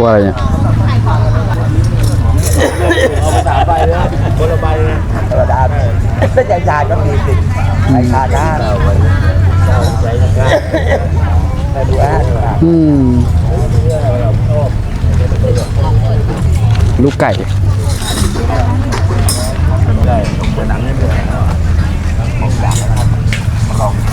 ตัวอะไรเนี่ยเอาสามใบเลยคนละใบเลยธรรมดาถ้าใจชาก็มีสิไอ้ชาด้าใจง่ายแต่ดูแอดอืมลูกไก่ได้จะหนังให้เพื่อนนี่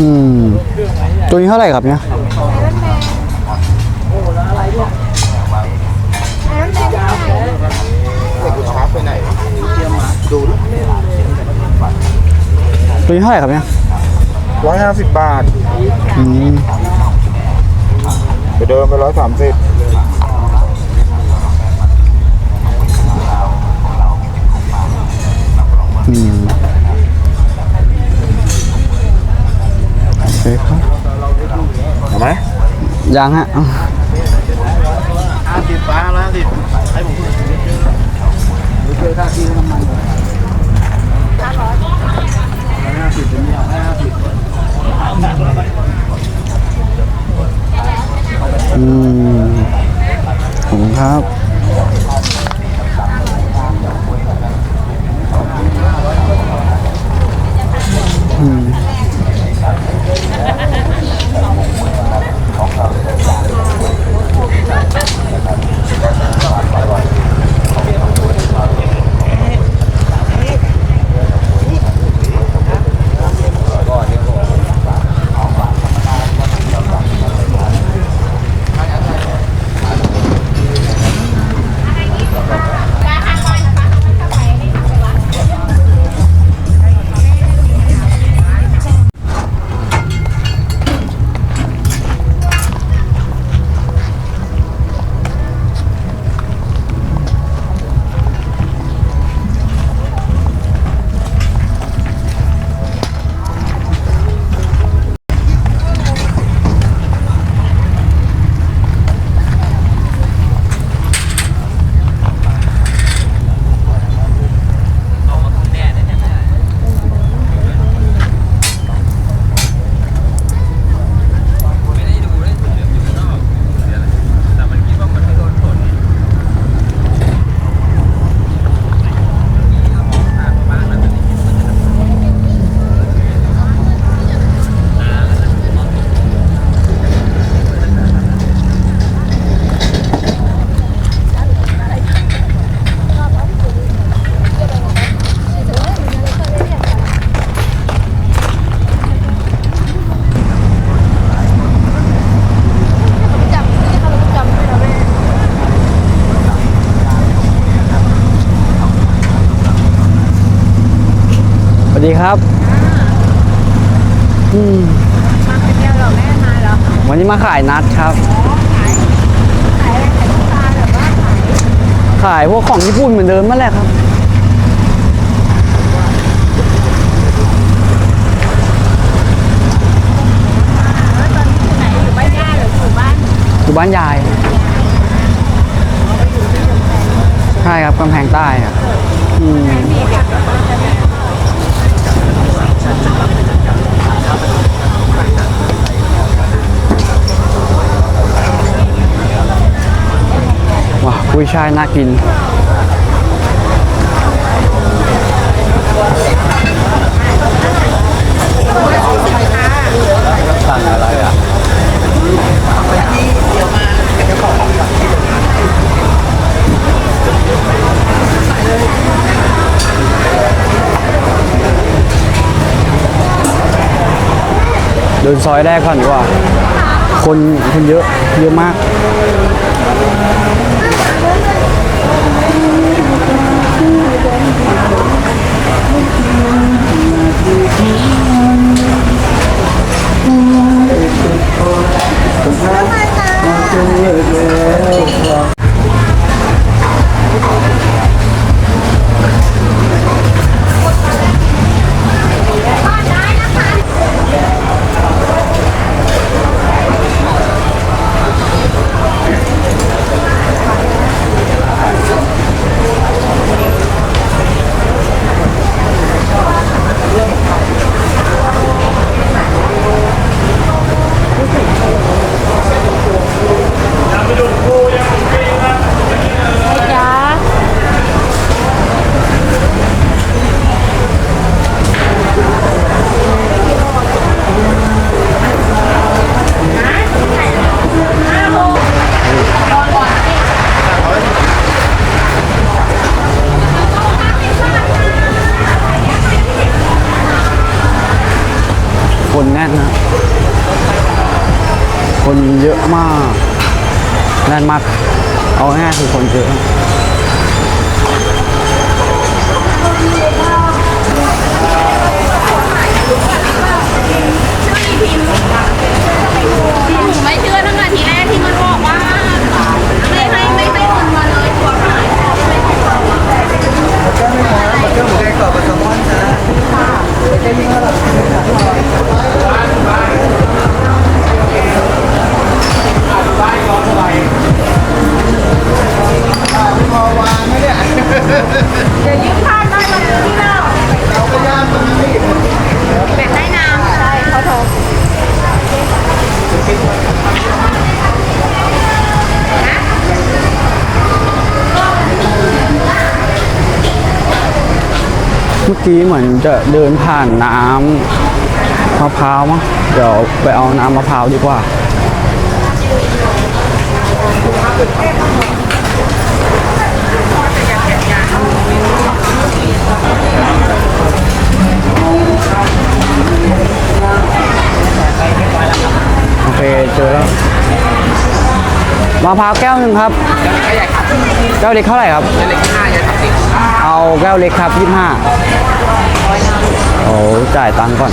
อืม ตัวนี้เท่าไหร่ครับเนี่ย เด็กกูชาร์จไปไหนดู ตัวนี้เท่าไหร่ครับเนี่ยร้อยห้าสิบบาทอืมไปเดิมไปร้อยสามสิบอืมโอเคครับเห็นไหมยังฮะห้าสิบฟ้าแล้วสิให้ผมเจอค่าที่น้ำมัน ห้าสิบเป็นเนี่ยห้าสิบ วัสดีครับอืมมาคนเดียวเหรอแม่มาเหรอวันนี้มาขายนัดครับ ขายอะไรขายลูกตาลหรือว่าขายขายพวกของญี่ปุ่นเหมือนเดิมนั่นแหละครับ แล้วตอนนี้อยู่ไหนอยู่บ้านย่าหรืออยู่บ้านอยู่บ้านยาย ใช่ครับกำแพงใต้ครับอืมมีเด็ก ว้าวกุ้ยช่ายน่ากิน เดินซอยแรกก่อนดีกว่า คนคนเยอะเยอะมาก แน่นมาก เอาง่ายคือคนเยอะหนูไม่เชื่อตั้งแต่ทีแรกที่มันบอกว่าไม่ให้ไม่ให้เงินมาเลยตัวหายของไม่ให้เร กี้เหมือนจะเดินผ่านน้ำมะพร้าวมั้งเดี๋ยวไปเอาน้ำมะพร้าวดีกว่าโอเคเจอแล้วมะพร้าวแก้วหนึ่งครับ แก้วเล็กเท่าไหร่ครับ เเอาแก้วเล็กครับยี่ห้าโอ้จ่ายตังค์ก่อน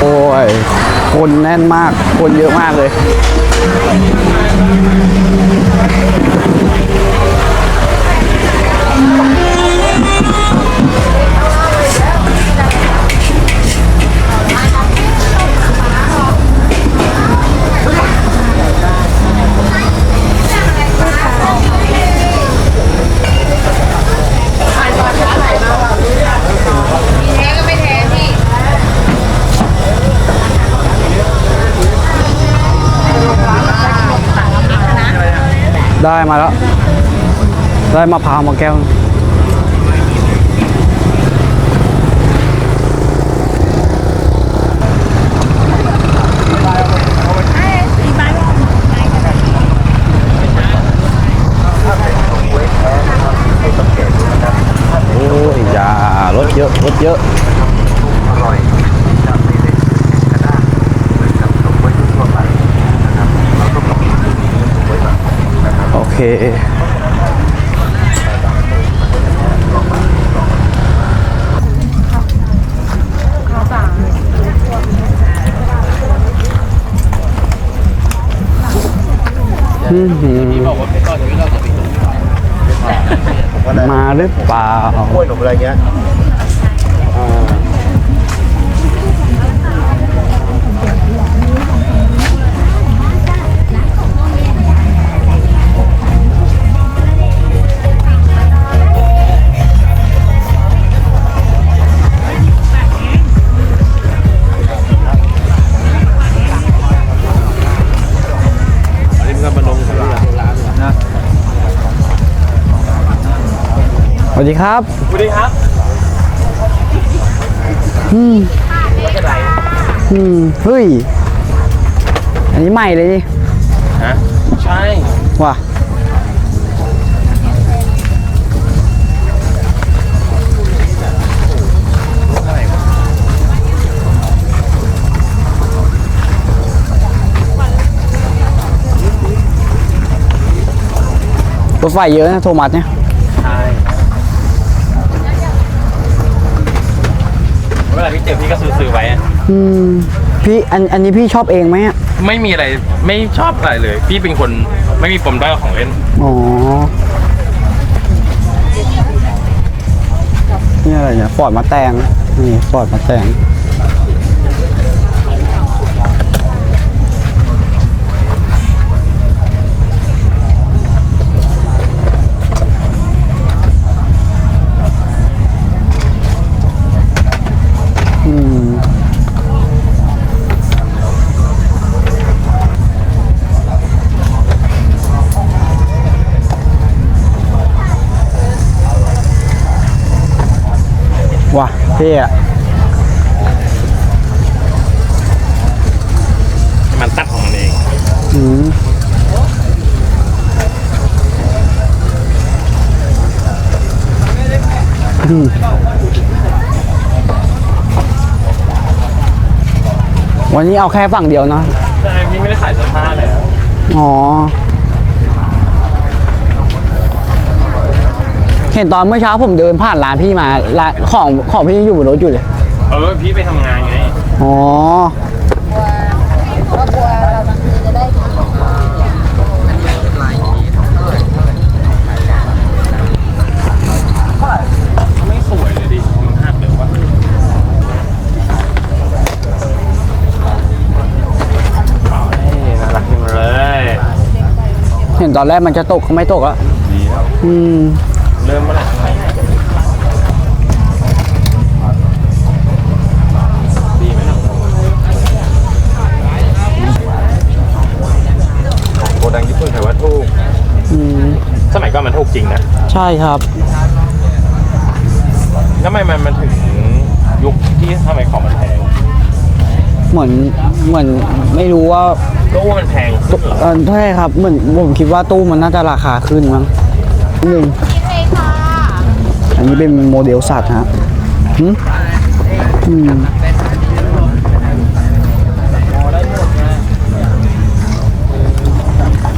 โอ้ย คนแน่นมาก คนเยอะมากเลย มาแล้ว ได้มะพร้าวมาแก้ว โอ้ยอย่ารถเยอะรถเยอะ อร่อยจะไม่ได้กระด้างเหมือนกับถุงไว้ทั่วไปนะครับเราต้องลองถุงไว้ก่อนนะครับ โอเค อื้อหือ มาหรือเปล่า กล้วยหนุ่มอะไรเงี้ย ดีครับสวัสดีครับ อืมอืมเฮ้ย อันนี้ใหม่เลยดิฮะ ใช่ ว่ะรถไฟเยอะนะโทมัสเนี่ย เวลาพี่เจอพี่ก็ซื้อๆไว้อะอืมพี่อันอันนี้พี่ชอบเองไหมอะไม่มีอะไรไม่ชอบอะไรเลย พี่เป็นคนไม่มีปมด้อยกับของเล่น อ๋อนี่อะไรเนี่ยฟอร์ดมาแตงนี่ฟอร์ดมาแตง เท่อะมันตัดของมันเองอืมอืมวันนี้เอาแค่ฝั่งเดียวนะใช่พี่ไม่ได้ขายเสื้อผ้าเลยอ๋อ เห็นตอนเมื่อเช้าผมเดินผ่านร้านพี่มาร้านของของพี่ยังอยู่บนรถอยู่เลย เออพี่ไปทำงานไง อ๋อไม่สวยเลยดิมันหักเลยวะนี่น่ารักจังเลย เห็นตอนแรกมันจะตกก็ไม่ตกแล้ว ดีแล้ว อืม เริ่มเมื่อไหร่ดีไหมล่ะโกดังญี่ปุ่นถือว่าถูก อืมสมัยก่อนมันถูกจริงนะใช่ครับทำไมมันมันถึงยุคที่ทำไมของมันแพงเหมือนเหมือนไม่รู้ว่าก็ว่ามันแพงขึ้นเหรอ เออใช่ครับเหมือนผมคิดว่าตู้มันน่าจะราคาขึ้นมั้งหนึ่งเท่ค่ะ อันนี้เป็นโมเดลสัตว์ฮะหึอืม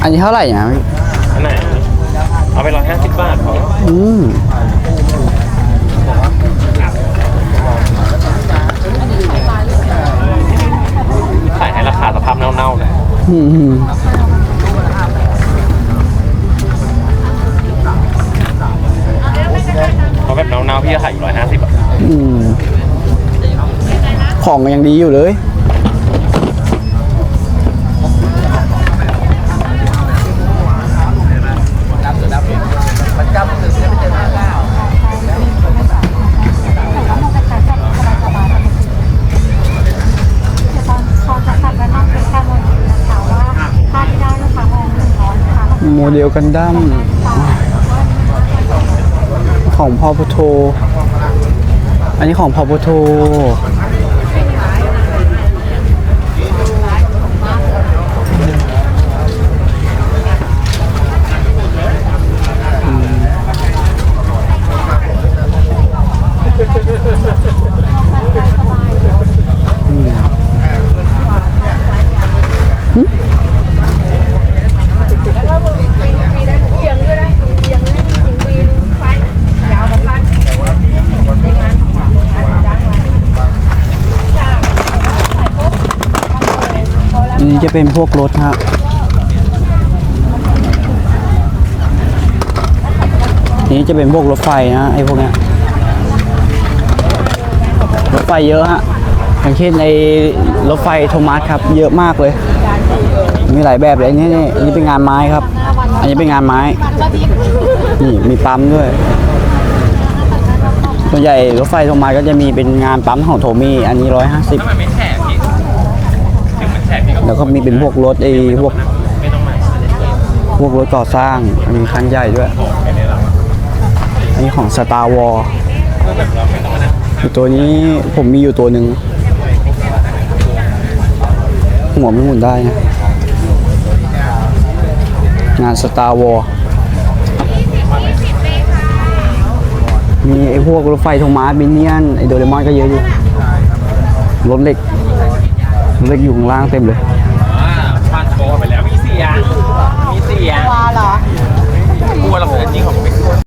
อันนี้เท่าไหร่นะพี่อันไหนเอาไปร้อยห้าสิบบาทพออืมขายให้ราคาสภาพเน่าๆเลยอืม ของยังดีอยู่เลยตอนตอเป็นแค่โมเดลนะคะว่าค่าที่ได้ลูกค้ามองหนึ่งร้อยนะคะโมเดลกันดั้มของพอพุโท อันนี้ของพอบูทูโธอันนี้จะ เป็นพวกรถฮะอันนี้จะเป็นพวกรถไฟนะไอ้พวกนี้รถไฟเยอะฮะอย่างเช่นไอ้รถไฟโทมัสครับเยอะมากเลย มีหลายแบบเลยนนี้นี่อันนี้เป็นงานไม้ครับ อันนี้เป็นงานไม้นี่มีปั๊มด้วยส่วนใหญ่รถไฟโทมัสก็จะมีเป็นงานปั๊มของโทมี่อันนี้ร้อยห้าสิบ ถ้ามันไม่แฉะพี่ถึงมัน แฉะพี่ก็แล้วก็มีเป็นพวกรถไอ้พวกไม่ต้องมาพวกรถก่อสร้างอันนี้คันใหญ่ด้วยไม่ได้หรอกอันนี้ของ Star War ก็แบบเราไม่ต้องมานั่งตัวนี้ผมมีอยู่ตัวหนึ่งหัวไม่หมุนได้นะงาน Star War มีไอ้พวกรถไฟโทมัสบินเนียนไอ้โดเรมอนก็เยอะอยู่รถเหล็กรถเหล็กอยู่ข้างล่างเต็มเลย